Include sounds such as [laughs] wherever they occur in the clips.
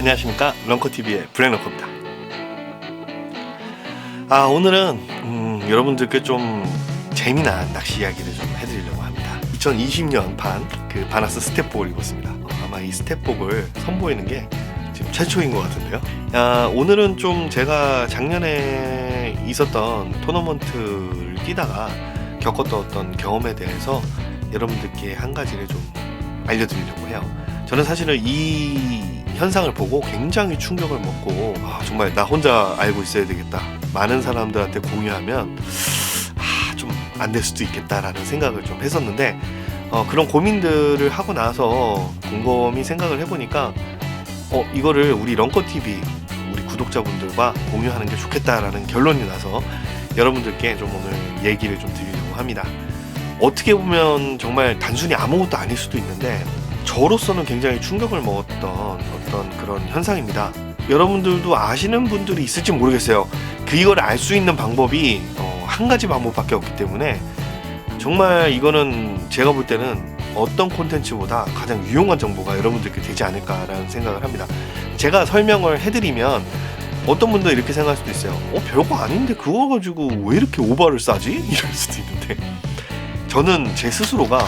안녕하십니까? 런커TV의 브레너커입니다. 아 오늘은 음, 여러분들께 좀 재미난 낚시 이야기를 좀 해드리려고 합니다. 2020년 반 그 바나스 스텝복을 입었습니다. 어, 아마 이 스텝복을 선보이는 게 지금 최초인 것 같은데요. 아, 오늘은 좀 제가 작년에 있었던 토너먼트를 뛰다가 겪었던 어떤 경험에 대해서 여러분들께 한 가지를 좀 알려드리려고 해요. 저는 사실은 이 현상을 보고 굉장히 충격을 먹고 아, 정말 나 혼자 알고 있어야 되겠다. 많은 사람들한테 공유하면 아, 좀 안 될 수도 있겠다라는 생각을 좀 했었는데 어, 그런 고민들을 하고 나서 곰곰이 생각을 해보니까 어, 이거를 우리 런커 TV 우리 구독자분들과 공유하는 게 좋겠다라는 결론이 나서 여러분들께 좀 오늘 얘기를 좀 드리려고 합니다. 어떻게 보면 정말 단순히 아무것도 아닐 수도 있는데 저로서는 굉장히 충격을 먹었던 어떤 그런 현상입니다. 여러분들도 아시는 분들이 있을지 모르겠어요. 그걸 알 수 있는 방법이 어, 한 가지 방법밖에 없기 때문에 정말 이거는 제가 볼 때는 어떤 콘텐츠보다 가장 유용한 정보가 여러분들께 되지 않을까라는 생각을 합니다. 제가 설명을 해드리면 어떤 분들 이렇게 생각할 수도 있어요. 어 별거 아닌데 그거 가지고 왜 이렇게 오버를 싸지? [laughs] 이럴 수도 있는데 저는 제 스스로가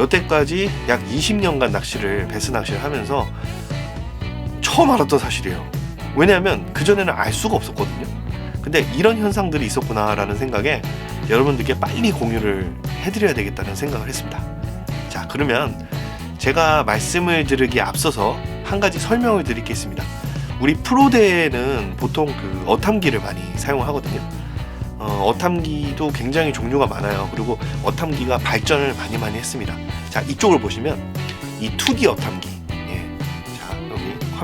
여태까지 약 20년간 낚시를 배스 낚시를 하면서 처음 알았던 사실이에요. 왜냐하면 그 전에는 알 수가 없었거든요. 근데 이런 현상들이 있었구나라는 생각에 여러분들께 빨리 공유를 해드려야 되겠다는 생각을 했습니다. 자 그러면 제가 말씀을 드리기에 앞서서 한 가지 설명을 드리겠습니다. 우리 프로대에는 보통 그 어탐기를 많이 사용하거든요. 어, 어탐기도 굉장히 종류가 많아요. 그리고 어탐기가 발전을 많이 많이 했습니다. 자, 이쪽을 보시면 이 2D 어탐기.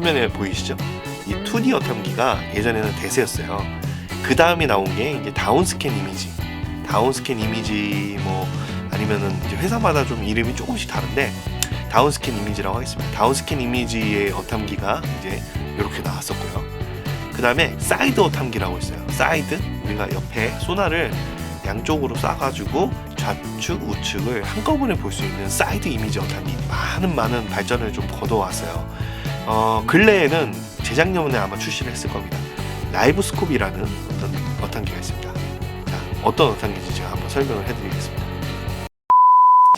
화면에 보이시죠? 이 2D 어탐기가 예전에는 대세였어요. 그 다음에 나온 게 이제 다운스캔 이미지. 다운스캔 이미지 뭐 아니면은 이제 회사마다 좀 이름이 조금씩 다른데 다운스캔 이미지라고 하겠습니다. 다운스캔 이미지의 어탐기가 이제 이렇게 나왔었고요. 그 다음에 사이드 어탐기라고 있어요. 사이드 우리가 옆에 소나를 양쪽으로 쏴가지고 좌측 우측을 한꺼번에 볼 수 있는 사이드 이미지 어탐기 많은 많은 발전을 좀 거둬왔어요. 어, 근래에는 재작년에 아마 출시를 했을 겁니다. 라이브 스콥이라는 어떤 어탐기가 있습니다. 자, 어떤 어탐기인지 제가 한번 설명을 해드리겠습니다.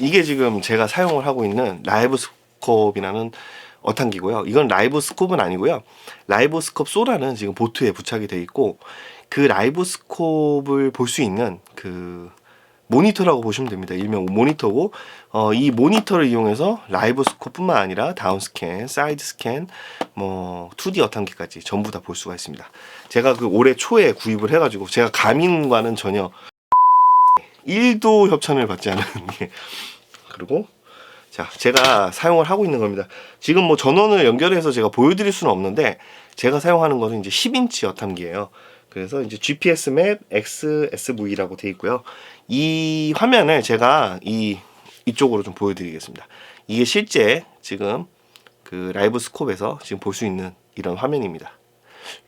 이게 지금 제가 사용을 하고 있는 라이브 스콥이라는 어탄기고요. 이건 라이브 스콥은 아니고요. 라이브 스콥 소라는 지금 보트에 부착이 되어 있고 그 라이브 스콥을 볼 수 있는 그 모니터라고 보시면 됩니다. 일명 모니터고 어, 이 모니터를 이용해서 라이브 스콥뿐만 아니라 다운 스캔, 사이드 스캔, 뭐 2D 어탄기까지 전부 다 볼 수가 있습니다. 제가 그 올해 초에 구입을 해가지고 제가 가민과는 전혀 1도 협찬을 받지 않은 [laughs] 게 그리고 자, 제가 사용을 하고 있는 겁니다. 지금 뭐 전원을 연결해서 제가 보여드릴 수는 없는데 제가 사용하는 것은 이제 10인치 여탐기예요. 그래서 이제 GPS 맵 XSV라고 되어 있고요. 이 화면을 제가 이 이쪽으로 좀 보여드리겠습니다. 이게 실제 지금 그 라이브 스콥에서 지금 볼 수 있는 이런 화면입니다.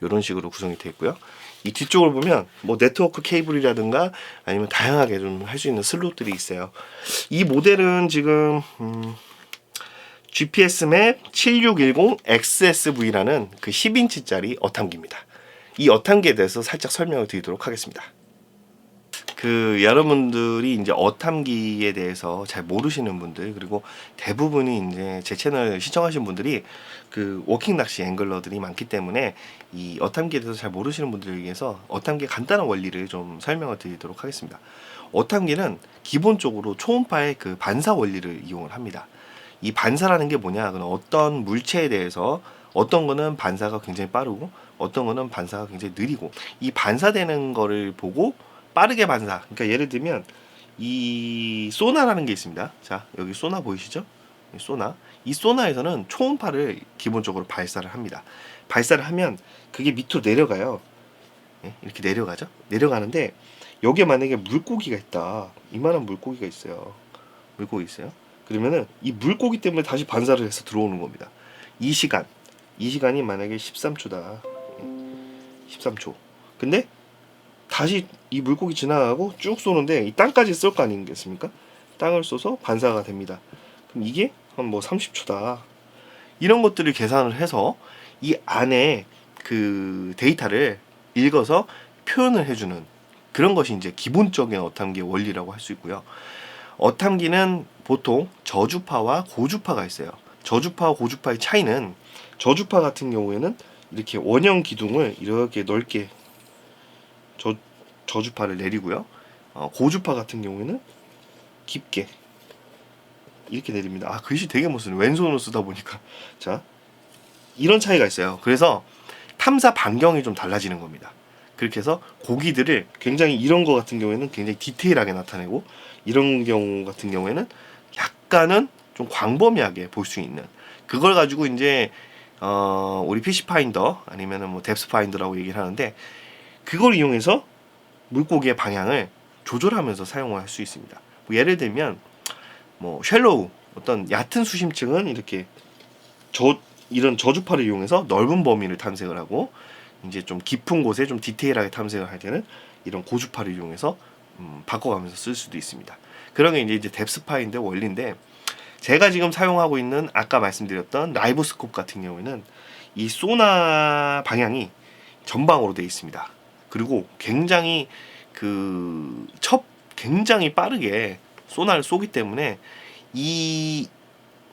이런 식으로 구성이 되어 있고요. 이 뒤쪽을 보면 뭐 네트워크 케이블이라든가 아니면 다양하게 좀 할 수 있는 슬롯들이 있어요. 이 모델은 지금 음, GPS 맵 7610 XSV라는 그 10인치짜리 어탐기입니다. 이 어탐기에 대해서 살짝 설명을 드리도록 하겠습니다. 그 여러분들이 이제 어탐기에 대해서 잘 모르시는 분들 그리고 대부분이 이제 제 채널 시청하신 분들이 그 워킹 낚시 앵글러들이 많기 때문에 이 어탐기에 대해서 잘 모르시는 분들을 위해서 어탐기의 간단한 원리를 좀 설명을 드리도록 하겠습니다. 어탐기는 기본적으로 초음파의 그 반사 원리를 이용을 합니다. 이 반사라는 게 뭐냐? 그는 어떤 물체에 대해서 어떤 거는 반사가 굉장히 빠르고 어떤 거는 반사가 굉장히 느리고 이 반사되는 거를 보고 빠르게 반사. 그러니까 예를 들면 이 소나라는 게 있습니다. 자, 여기 소나 보이시죠? 이 소나. 이 소나에서는 초음파를 기본적으로 발사를 합니다. 발사를 하면 그게 밑으로 내려가요. 예, 이렇게 내려가죠? 내려가는데 여기에 만약에 물고기가 있다. 이만한 물고기가 있어요. 물고기 있어요. 그러면은 이 물고기 때문에 다시 반사를 해서 들어오는 겁니다. 이 시간, 이 시간이 만약에 13초다. 13초. 근데 다시 이 물고기 지나가고 쭉 쏘는데 이 땅까지 쏠 거 아니겠습니까? 땅을 쏘서 반사가 됩니다. 그럼 이게 한 뭐 30초다. 이런 것들을 계산을 해서 이 안에 그 데이터를 읽어서 표현을 해주는 그런 것이 이제 기본적인 어탐기의 원리라고 할 수 있고요. 어탐기는 보통 저주파와 고주파가 있어요. 저주파와 고주파의 차이는 저주파 같은 경우에는 이렇게 원형 기둥을 이렇게 넓게 저, 저주파를 내리고요. 어, 고주파 같은 경우에는 깊게 이렇게 내립니다. 아 글씨 되게 못 쓰네. 왼손으로 쓰다 보니까 [laughs] 자 이런 차이가 있어요. 그래서 탐사 반경이 좀 달라지는 겁니다. 그렇게 해서 고기들을 굉장히 이런 거 같은 경우에는 굉장히 디테일하게 나타내고 이런 경우 같은 경우에는 약간은 좀 광범위하게 볼 수 있는 그걸 가지고 이제 어 우리 PC 파인더 아니면은 뭐 뎁스 파인더라고 얘기를 하는데 그걸 이용해서 물고기의 방향을 조절하면서 사용을 할 수 있습니다. 뭐 예를 들면 뭐 쉘로우 어떤 얕은 수심층은 이렇게 저 이런 저주파를 이용해서 넓은 범위를 탐색을 하고 이제 좀 깊은 곳에 좀 디테일하게 탐색을 할 때는 이런 고주파를 이용해서 음, 바꿔가면서 쓸 수도 있습니다. 그런 게 이제 이제 뎁스 파인데 원리인데 제가 지금 사용하고 있는 아까 말씀드렸던 라이브 스콥 같은 경우에는 이 소나 방향이 전방으로 되어 있습니다. 그리고 굉장히 그 첩 굉장히 빠르게 소나를 쏘기 때문에 이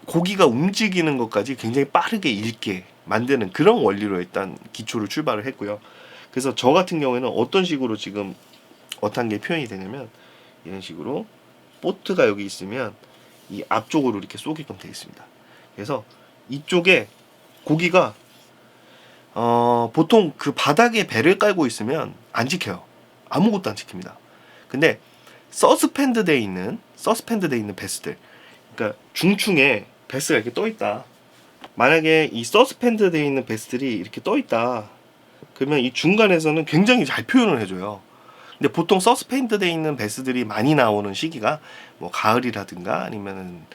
고기가 움직이는 것까지 굉장히 빠르게 읽게 만드는 그런 원리로 일단 기초를 출발을 했고요. 그래서 저 같은 경우에는 어떤 식으로 지금 어떤 게 표현이 되냐면 이런 식으로 보트가 여기 있으면 이 앞쪽으로 이렇게 쏘게끔 되어 있습니다. 그래서 이쪽에 고기가 어, 보통 그 바닥에 배를 깔고 있으면 안 지켜요. 아무것도 안 지킵니다. 근데 서스펜드 돼 있는 서스펜드 돼 있는 베스들 그러니까 중충에 베스가 이렇게 떠 있다. 만약에 이 서스펜드 돼 있는 베스들이 이렇게 떠 있다. 그러면 이 중간에서는 굉장히 잘 표현을 해줘요. 근데 보통 서스펜드 돼 있는 베스들이 많이 나오는 시기가 뭐 가을이라든가 아니면은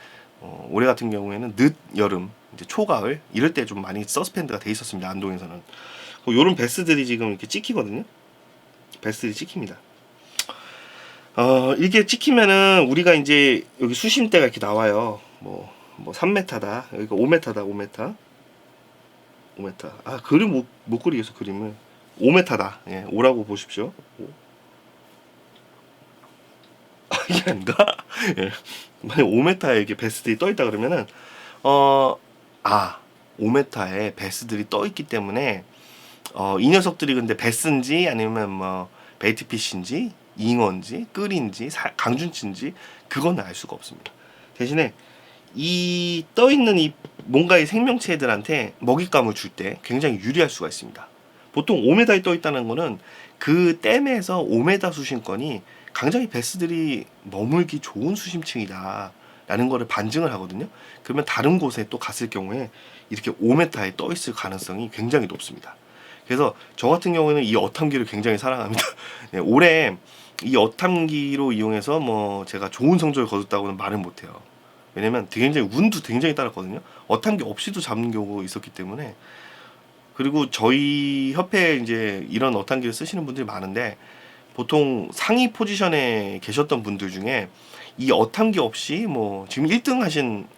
어, 올해 같은 경우에는 늦 여름 이제 초가을 이럴 때 좀 많이 서스펜드가 돼 있었습니다 안동에서는. 뭐 요런 베스들이 지금 이렇게 찍히거든요? 베스들이 찍힙니다. 어 이게 찍히면은 우리가 이제 여기 수심대가 이렇게 나와요. 뭐뭐 3m다 여기가 5m다 5m 5m 아 그림 못, 못 그리겠어 그림을. 5m다. 예 5라고 보십시오. 5. 아, 이게 아닌가? 예. 만약 5m에 이렇게 베스들이 떠 있다 그러면은 어, 아, 5m에 베스들이 떠 있기 때문에 어, 이 녀석들이 근데 베스인지 아니면 뭐 베이트피쉬인지 잉어인지 끌인지 사- 강준치인지 그건 알 수가 없습니다. 대신에 이 떠 있는 이 뭔가의 생명체들한테 먹잇감을 줄 때 굉장히 유리할 수가 있습니다. 보통 5m에 떠 있다는 거는 그 댐에서 5m 수심권이 굉장히 베스들이 머물기 좋은 수심층이다. 라는 거를 반증을 하거든요. 그러면 다른 곳에 또 갔을 경우에 이렇게 5m에 떠 있을 가능성이 굉장히 높습니다. 그래서 저 같은 경우에는 이 어탐기를 굉장히 사랑합니다. [laughs] 네, 올해 이 어탐기로 이용해서 뭐 제가 좋은 성적을 거뒀다고는 말은 못해요. 왜냐면 굉장히 운도 굉장히 따랐거든요. 어탐기 없이도 잡는 경우가 있었기 때문에 그리고 저희 협회에 이제 이런 어탐기를 쓰시는 분들이 많은데 보통 상위 포지션에 계셨던 분들 중에 이 어탐기 없이 뭐 지금 1등 하신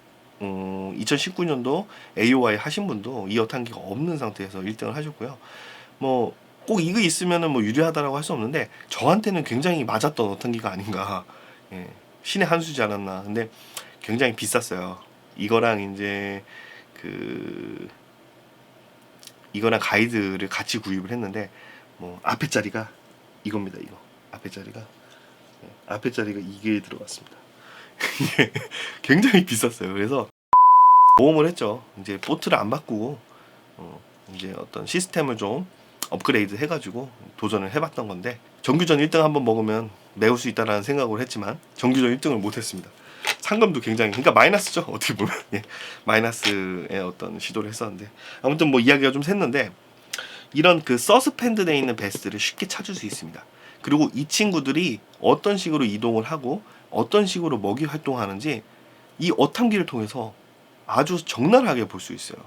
음, 2019년도 AOI 하신 분도 이 어탐기가 없는 상태에서 1등을 하셨고요. 뭐 꼭 이거 있으면은 뭐 유리하다라고 할 수 없는데 저한테는 굉장히 맞았던 어탐기가 아닌가. 예, 신의 한 수지 않았나. 근데 굉장히 비쌌어요. 이거랑 이제 그 이거랑 가이드를 같이 구입을 했는데 뭐 앞에 자리가 이겁니다. 이거 앞에 자리가 네, 앞에 자리가 이게 들어갔습니다. [laughs] 굉장히 비쌌어요. 그래서 모험을 했죠. 이제 보트를 안 바꾸고 어, 이제 어떤 시스템을 좀 업그레이드 해가지고 도전을 해봤던 건데 정규전 1등 한번 먹으면 메울 수 있다라는 생각을 했지만 정규전 1등을 못했습니다. 상금도 굉장히 그러니까 마이너스죠 [laughs] 어떻게 보면 예, 마이너스의 어떤 시도를 했었는데 아무튼 뭐 이야기가 좀 샜는데 이런 그 서스펜드 돼 있는 베스트를 쉽게 찾을 수 있습니다. 그리고 이 친구들이 어떤 식으로 이동을 하고 어떤 식으로 먹이 활동하는지 이 어탐기를 통해서 아주 적나라하게 볼 수 있어요.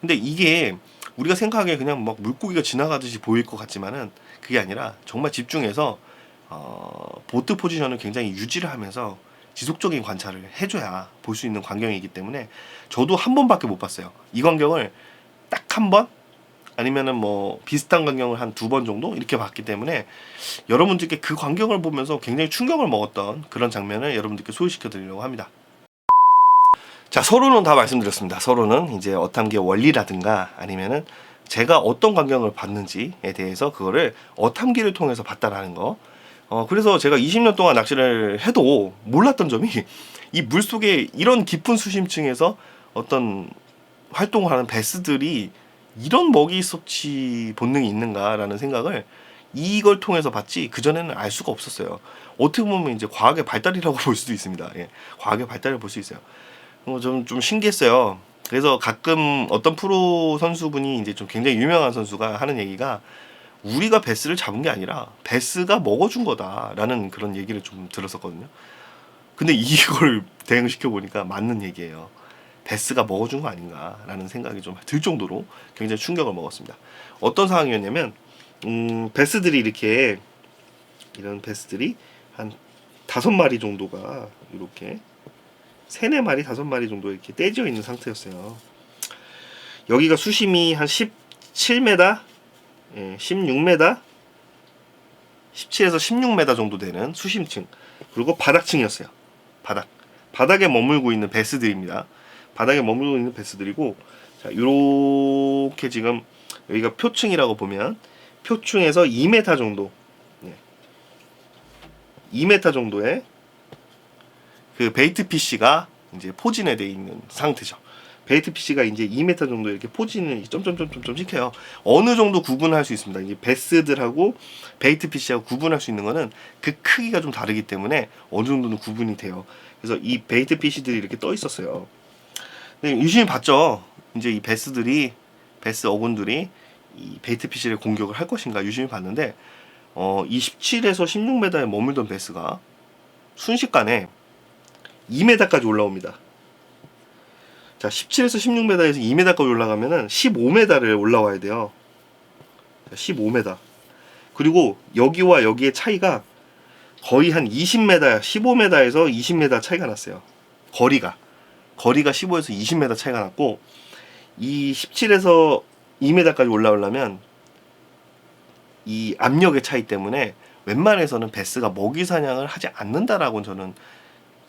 근데 이게 우리가 생각하기에 그냥 막 물고기가 지나가듯이 보일 것 같지만은 그게 아니라 정말 집중해서 어, 보트 포지션을 굉장히 유지를 하면서 지속적인 관찰을 해줘야 볼 수 있는 광경이기 때문에 저도 한 번밖에 못 봤어요. 이 광경을 딱 한 번 아니면은 뭐 비슷한 광경을 한 두 번 정도 이렇게 봤기 때문에 여러분들께 그 광경을 보면서 굉장히 충격을 먹었던 그런 장면을 여러분들께 소개시켜 드리려고 합니다. 자, 서로는 다 말씀드렸습니다. 서로는 이제 어탐기의 원리라든가 아니면은 제가 어떤 광경을 봤는지에 대해서 그거를 어탐기를 통해서 봤다라는 거. 어, 그래서 제가 20년 동안 낚시를 해도 몰랐던 점이 이 물속에 이런 깊은 수심층에서 어떤 활동을 하는 베스들이 이런 먹이 섭취 본능이 있는가라는 생각을 이걸 통해서 봤지 그전에는 알 수가 없었어요. 어떻게 보면 이제 과학의 발달이라고 [laughs] 볼 수도 있습니다. 예. 과학의 발달을 볼 수 있어요. 어, 좀, 좀 신기했어요. 그래서 가끔 어떤 프로 선수분이 이제 좀 굉장히 유명한 선수가 하는 얘기가 우리가 베스를 잡은 게 아니라 베스가 먹어준 거다라는 그런 얘기를 좀 들었었거든요. 근데 이걸 [laughs] 대응시켜 보니까 맞는 얘기예요. 베스가 먹어준 거 아닌가라는 생각이 좀 들 정도로 굉장히 충격을 먹었습니다. 어떤 상황이었냐면 음, 베스들이 이렇게 이런 베스들이 한 다섯 마리 정도가 이렇게 세네 마리 다섯 마리 정도 이렇게 떼지어 있는 상태였어요. 여기가 수심이 한 17m, 예, 16m, 17에서 16m 정도 되는 수심층 그리고 바닥층이었어요. 바닥 바닥에 머물고 있는 베스들입니다. 바닥에 머물고 있는 베스들이고 자 요렇게 지금 여기가 표층이라고 보면 표층에서 2m 정도 예. 2m 정도의 그 베이트 PC가 이제 포진에 돼 있는 상태죠. 베이트 PC가 이제 2m 정도 이렇게 포진을 점점점점점 시켜요. 어느 정도 구분할 수 있습니다. 이제 베스들하고 베이트 PC하고 구분할 수 있는 거는 그 크기가 좀 다르기 때문에 어느 정도는 구분이 돼요. 그래서 이 베이트 PC들이 이렇게 떠 있었어요. 근데 유심히 봤죠. 이제 이 베스들이 베스 어군들이 이 베이트 PC를 공격을 할 것인가 유심히 봤는데 어, 27에서 16m에 머물던 베스가 순식간에 2m까지 올라옵니다. 자, 17에서 16m에서 2m까지 올라가면은 15m를 올라와야 돼요. 자, 15m. 그리고 여기와 여기의 차이가 거의 한 20m, 15m에서 20m 차이가 났어요. 거리가. 거리가 15에서 20m 차이가 났고 이 17에서 2m까지 올라오려면 이 압력의 차이 때문에 웬만해서는 베스가 먹이 사냥을 하지 않는다라고 저는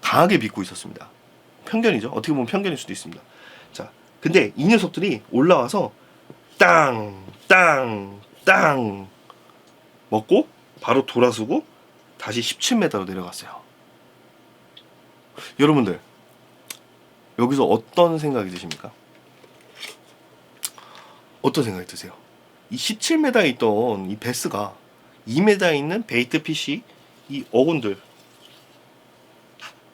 강하게 믿고 있었습니다. 편견이죠. 어떻게 보면 편견일 수도 있습니다. 자, 근데 이 녀석들이 올라와서 땅, 땅, 땅 먹고 바로 돌아서고 다시 17m로 내려갔어요. 여러분들 여기서 어떤 생각이 드십니까? 어떤 생각이 드세요? 이 17m에 있던 이 베스가 2m에 있는 베이트 PC 이 어군들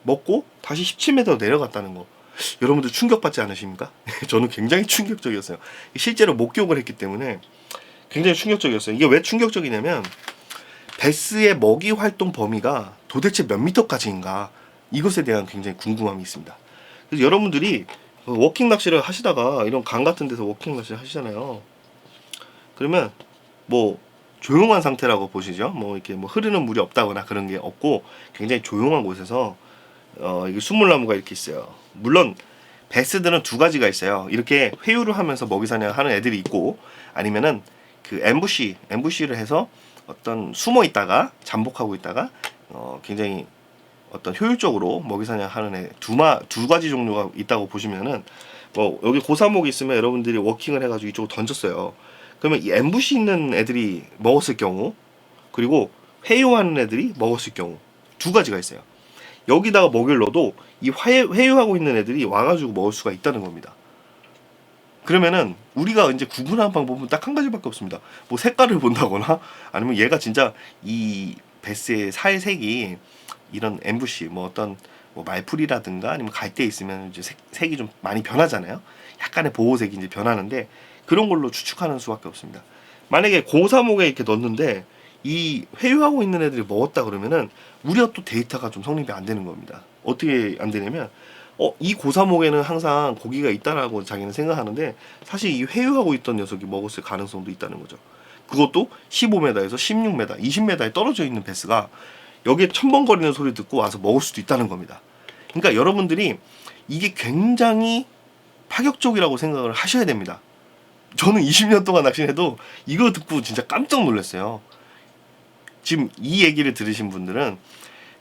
먹고 다시 17m로 내려갔다는 거. 여러분들 충격받지 않으십니까? [laughs] 저는 굉장히 충격적이었어요. 실제로 목격을 했기 때문에 굉장히 충격적이었어요. 이게 왜 충격적이냐면 베스의 먹이 활동 범위가 도대체 몇 미터까지인가 이것에 대한 굉장히 궁금함이 있습니다. 그래서 여러분들이 워킹 낚시를 하시다가 이런 강 같은 데서 워킹 낚시를 하시잖아요. 그러면 뭐 조용한 상태라고 보시죠. 뭐 이렇게 뭐 흐르는 물이 없다거나 그런 게 없고 굉장히 조용한 곳에서 어 이게 순물나무가 이렇게 있어요. 물론 베스들은 두 가지가 있어요. 이렇게 회유를 하면서 먹이 사냥하는 애들이 있고 아니면은 그 엠부시 엠부시를 해서 어떤 숨어 있다가 잠복하고 있다가 어 굉장히 어떤 효율적으로 먹이 사냥하는 애 두마 두 가지 종류가 있다고 보시면은 뭐 여기 고사목이 있으면 여러분들이 워킹을 해가지고 이쪽으로 던졌어요. 그러면 이 엠부시 있는 애들이 먹었을 경우 그리고 회유하는 애들이 먹었을 경우 두 가지가 있어요. 여기다가 먹이를 넣어도 이 회, 회유하고 있는 애들이 와가지고 먹을 수가 있다는 겁니다. 그러면은 우리가 이제 구분하는 방법은 딱 한 가지밖에 없습니다. 뭐 색깔을 [laughs] 본다거나 아니면 얘가 진짜 이 베스의 살색이 이런 엠부시 뭐 어떤 뭐 말풀이라든가 아니면 갈대 있으면 이제 색, 색이 좀 많이 변하잖아요. 약간의 보호색이 이제 변하는데 그런 걸로 추측하는 수밖에 없습니다. 만약에 고사목에 이렇게 넣었는데 이 회유하고 있는 애들이 먹었다 그러면은 우리가 또 데이터가 좀 성립이 안 되는 겁니다. 어떻게 안 되냐면 어, 이 고사목에는 항상 고기가 있다라고 자기는 생각하는데 사실 이 회유하고 있던 녀석이 먹었을 가능성도 있다는 거죠. 그것도 15m에서 16m, 20m에 떨어져 있는 베스가 여기에 첨벙거리는 소리 듣고 와서 먹을 수도 있다는 겁니다. 그러니까 여러분들이 이게 굉장히 파격적이라고 생각을 하셔야 됩니다. 저는 20년 동안 낚시해도 이거 듣고 진짜 깜짝 놀랐어요. 지금 이 얘기를 들으신 분들은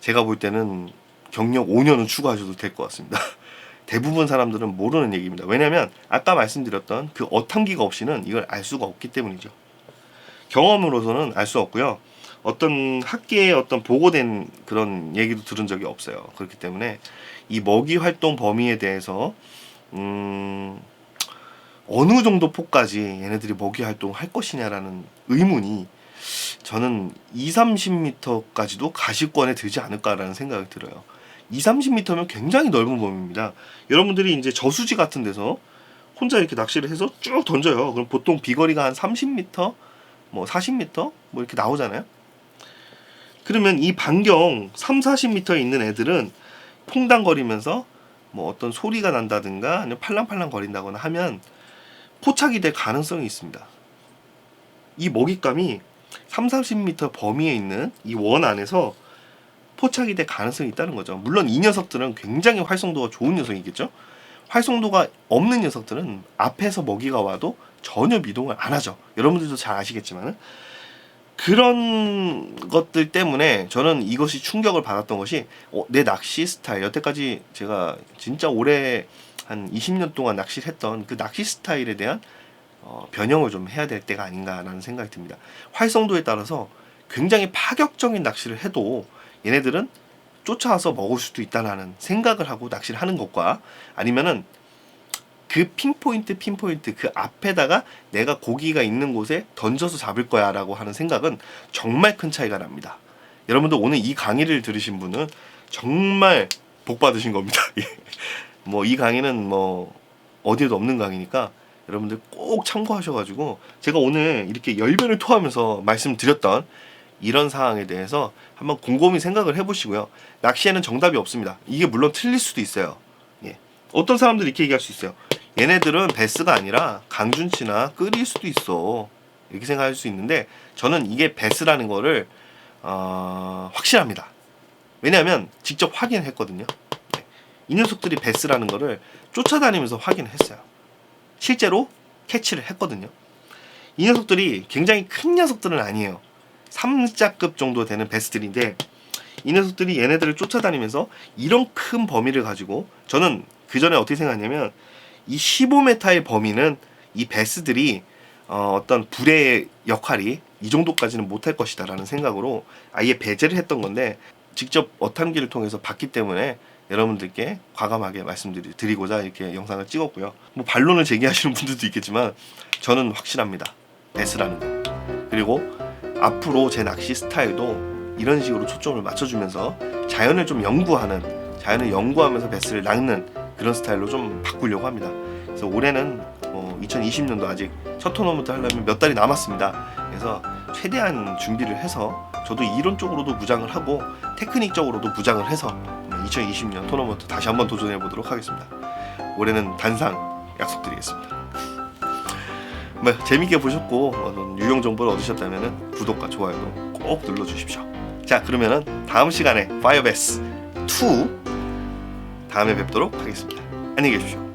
제가 볼 때는 경력 5년은 추가하셔도 될 것 같습니다. [laughs] 대부분 사람들은 모르는 얘기입니다. 왜냐하면 아까 말씀드렸던 그 어탐기가 없이는 이걸 알 수가 없기 때문이죠. 경험으로서는 알 수 없고요. 어떤 학계에 어떤 보고된 그런 얘기도 들은 적이 없어요. 그렇기 때문에 이 먹이 활동 범위에 대해서 음, 어느 정도 폭까지 얘네들이 먹이 활동을 할 것이냐라는 의문이 저는 2, 30m까지도 가시권에 들지 않을까라는 생각이 들어요. 2, 30m면 굉장히 넓은 범위입니다. 여러분들이 이제 저수지 같은 데서 혼자 이렇게 낚시를 해서 쭉 던져요. 그럼 보통 비거리가 한 30m, 뭐 40m 뭐 이렇게 나오잖아요. 그러면 이 반경 3, 40m에 있는 애들은 퐁당거리면서 뭐 어떤 소리가 난다든가 아니면 팔랑팔랑 거린다거나 하면 포착이 될 가능성이 있습니다. 이 먹잇감이 3, 40m 범위에 있는 이 원 안에서 포착이 될 가능성이 있다는 거죠. 물론 이 녀석들은 굉장히 활성도가 좋은 녀석이겠죠. 활성도가 없는 녀석들은 앞에서 먹이가 와도 전혀 미동을 안 하죠. 여러분들도 잘 아시겠지만은 그런 것들 때문에 저는 이것이 충격을 받았던 것이 어, 내 낚시 스타일 여태까지 제가 진짜 오래 한 20년 동안 낚시를 했던 그 낚시 스타일에 대한 어, 변형을 좀 해야 될 때가 아닌가라는 생각이 듭니다. 활성도에 따라서 굉장히 파격적인 낚시를 해도 얘네들은 쫓아와서 먹을 수도 있다라는 생각을 하고 낚시를 하는 것과 아니면은 그 핀포인트 핀포인트 그 앞에다가 내가 고기가 있는 곳에 던져서 잡을 거야 라고 하는 생각은 정말 큰 차이가 납니다. 여러분들 오늘 이 강의를 들으신 분은 정말 복 받으신 겁니다. [laughs] 뭐 이 강의는 뭐 어디에도 없는 강의니까 여러분들 꼭 참고하셔가지고 제가 오늘 이렇게 열변을 토하면서 말씀드렸던 이런 상황에 대해서 한번 곰곰이 생각을 해보시고요. 낚시에는 정답이 없습니다. 이게 물론 틀릴 수도 있어요. 예. 어떤 사람들이 이렇게 얘기할 수 있어요. 얘네들은 베스가 아니라 강준치나 끌일 수도 있어. 이렇게 생각할 수 있는데 저는 이게 베스라는 거를 어, 확실합니다. 왜냐하면 직접 확인했거든요. 네. 이 녀석들이 베스라는 거를 쫓아다니면서 확인을 했어요. 실제로 캐치를 했거든요. 이 녀석들이 굉장히 큰 녀석들은 아니에요. 3자급 정도 되는 베스들인데 이 녀석들이 얘네들을 쫓아다니면서 이런 큰 범위를 가지고 저는 그 전에 어떻게 생각했냐면 이 15m의 범위는 이 베스들이 어, 어떤 불의 역할이 이 정도까지는 못할 것이다라는 생각으로 아예 배제를 했던 건데 직접 어탐기를 통해서 봤기 때문에 여러분들께 과감하게 말씀드리고자 이렇게 영상을 찍었고요. 뭐 반론을 제기하시는 분들도 있겠지만 저는 확실합니다. 베스라는 거. 그리고 앞으로 제 낚시 스타일도 이런 식으로 초점을 맞춰주면서 자연을 좀 연구하는 자연을 연구하면서 베스를 낚는 그런 스타일로 좀 바꾸려고 합니다. 그래서 올해는 뭐 2020년도 아직 첫 토너먼트 하려면 몇 달이 남았습니다. 그래서 최대한 준비를 해서 저도 이론적으로도 무장을 하고 테크닉 적으로도 무장을 해서 2020년 토너먼트 다시 한번 도전해 보도록 하겠습니다. 올해는 단상 약속드리겠습니다. 뭐 재밌게 보셨고 유용 정보를 얻으셨다면 구독과 좋아요도 꼭 눌러주십시오. 자 그러면은 다음 시간에 파이어베스 2 다음에 뵙도록 하겠습니다. 안녕히 계십시오.